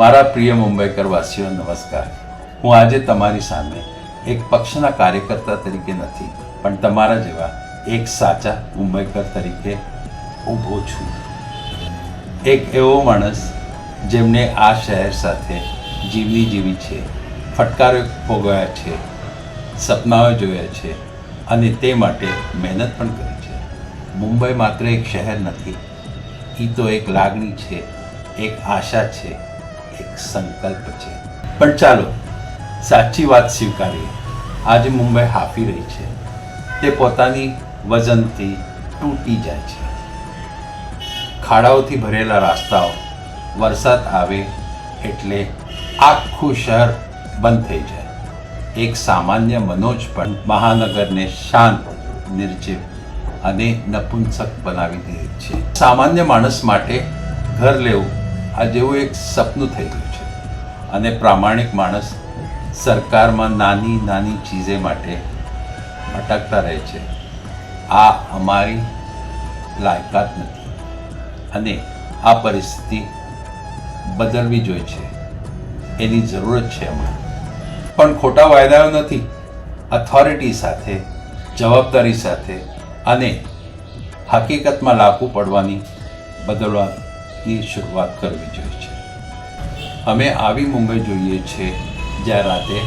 મારા પ્રિય મુંબઈકર વાસીઓ નમસ્કાર. હું આજે તમારી સામે એક પક્ષના કાર્યકર્તા તરીકે નથી, પણ તમારા જેવા એક સાચા મુંબઈકર તરીકે ઊભો છું. એક એવો માણસ જેમણે આ શહેર સાથે જીવની જીવી છે, ફટકારો ભોગવ્યા છે, સપનાઓ જોયા છે અને તે માટે મહેનત પણ કરી છે. મુંબઈ માત્ર એક શહેર નથી એ તો એક લાગણી છે, એક આશા છે એક સંકલ્પ છે. પણ ચાલો, સાચી વાત સ્વીકારીએ. આજે મુંબઈ હાફી રહી છે. તે પોતાની વજનથી તૂટી જાય છે. ખાડાઓથી ભરેલા રસ્તાઓ, વરસાદ આવે એટલે આખું શહેર બંધ થઈ જાય. એક સામાન્ય મનોજ પણ મહાનગરને શાંત, નિર્જીવ અને નપુંસક બનાવી દે છે. સામાન્ય માણસ માટે ઘર લેવું આ જેવું એક સપનું થઈ ગયું છે. અને પ્રામાણિક માણસ સરકારમાં નાની નાની ચીજે માટે ભટકતા રહે છે. આ અમારી લાયકાત નથી. અને આ પરિસ્થિતિ બદલવી જોઈએ છે. એની જરૂરત છે અમારે. પણ ખોટા વાયદાઓ નથી. અથોરિટી સાથે, જવાબદારી સાથે અને હકીકતમાં લાગુ પડવાની બદલવાની શરૂઆત કરવી જોઈએ છે. અમે આવી મુંબઈ જોઈએ છે, જ્યાં રાતે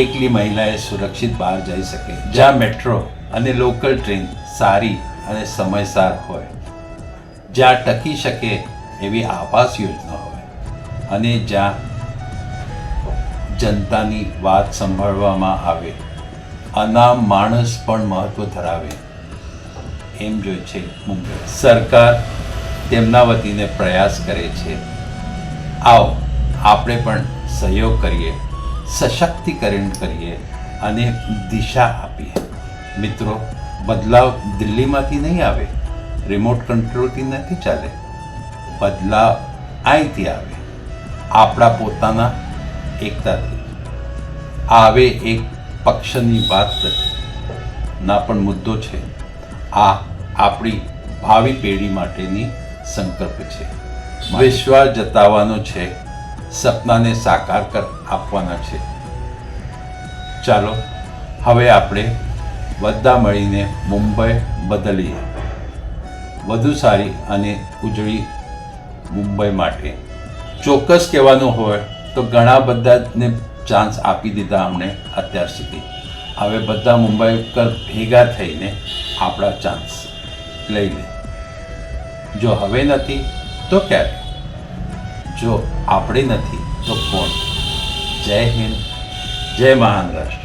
એકલી મહિલાએ સુરક્ષિત બહાર જઈ શકે. જ્યાં મેટ્રો અને લોકલ ટ્રેન સારી અને સમયસર હોય. જ્યાં ટકી શકે એવી આવાસ યોજના હોય. અને જ્યાં જનતાની વાત સંભાળવામાં આવે. અનામ માણસ પણ મહત્વ ધરાવે. એમ જોઈએ છે મુંબઈ. સરકાર તેમના વતીને પ્રયાસ કરે છે. આવો, આપણે પણ સહયોગ કરીએ, સશક્તિકરણ કરીએ અને દિશા આપીએ. મિત્રો, બદલાવ દિલ્હીમાંથી નહીં આવે રિમોટ કંટ્રોલથી નથી ચાલે. બદલાવ અહીંથી આવે. આપણા પોતાના એકતાથી. આવે એક પક્ષની વાત. ના પણ મુદ્દો છે. આ આપણી ભાવિ પેઢી માટેની સંકલ્પ છે. વિશ્વાસ જતાવવાનો છે. સપનાને સાકાર કર આપવાના છે. ચાલો હવે આપણે બધા મળીને મુંબઈ બદલીએ. વધુ સારી અને ઉજળી મુંબઈ માટે. ચોક્કસ કહેવાનું હોય તો ઘણા બધાને ચાન્સ આપી દીધા અમને અત્યાર સુધી. હવે બધા મુંબઈ ઉપર ભેગા થઈને આપણા ચાન્સ લઈ લે. જો હવે નથી તો ક્યારે? જો આપણે નથી તો કોણ? જય હિન્દ જય મહારાષ્ટ્ર